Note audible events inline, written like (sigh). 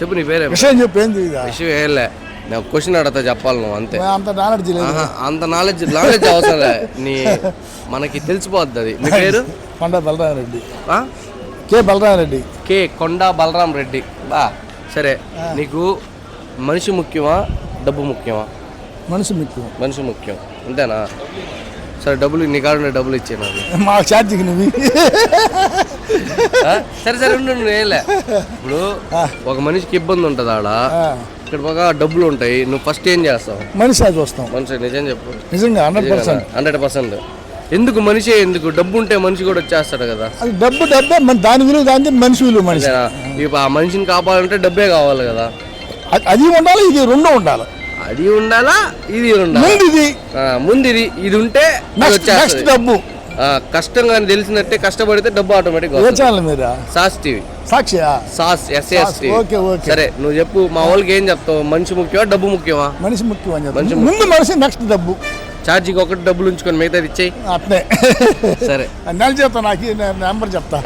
చెప్పు నీ పేరే? విషయం చెప్పు ఏంది ఇది? విషయం ఏలే నేను క్వశ్చన్ అడతా చెప్పాలి నువ్వు అంతే. అంత నాలెడ్జ్ లేదు. ఆహా, అంత నాలెడ్జ్ నాలెడ్జ్ అవసరం. నీ (laughs) మనకి తెలిసిపోద్ది అది. మీ పేరు? కొండ బలరామరెడ్డి. ఆ? కే బలరామరెడ్డి. కే కొండా బలరాం రెడ్డి బా సరే. నీకు మనిషి ముఖ్యమా డబ్బు ముఖ్యమా? మనిషి మీకు మనిషి ముఖ్యం. అంతేనా? సరే డబ్బులు నీ కాడ డబ్బులు ఇచ్చే నాకు మా ఛార్జింగ్ నువ్వు? సరే సరే ఉండు నువ్వు ఏలే. ఇప్పుడు ఒక మనిషికి ఇబ్బంది ఉంటుంది ఆడ. ఇక్కడ బాగా డబ్బులు ఉంటాయి నువ్వు ఫస్ట్ ఏం చేస్తావు? మనిషి అది చూస్తాం. మనిషి నిజం చెప్పు. నిజంగా హండ్రెడ్ పర్సెంట్. Hundred percent. ఎందుకు మనిషి ఎందుకు? డబ్బు ఉంటే మనిషి కూడా వచ్చేస్తాడు కదా. అది డబ్బు డబ్బే మన దాని విలువ దాని మనిషి విలువ మనిషి. ఆ మనిషిని కాపాలంటే డబ్బే కావాలి కదా. అది ఉండాలి ఇది రెండు ఉండాలి. అది ఉండాలా ఇది ఉండాలా? ముందు ఇది ఆ, ముందు ఇది ఇది ఉంటే నెక్స్ట్. డబ్బు. కష్టం కానీ తెలిసినట్టే కష్టపడితే డబ్బు ఆటోమేటిక్ సాస్ టీవీ. సాక్షియా? సాస్ ఎస్ఎస్ ఓకే, ఓకే. సరే నువ్వు చెప్పు మా వాళ్ళకి ఏం చెప్తావు? మనిషి ముఖ్యమా డబ్బు ముఖ్యమా? మనిషి ముఖ్యం మనిషి ముందు మనిషి నెక్స్ట్ డబ్బు. ఛార్జీకి ఒకటి డబ్బులు ఉంచుకొని మిగతాది ఇచ్చేయి. అట్నే. సరే. నెల చెప్తా నాకు నెంబర్ చెప్తా.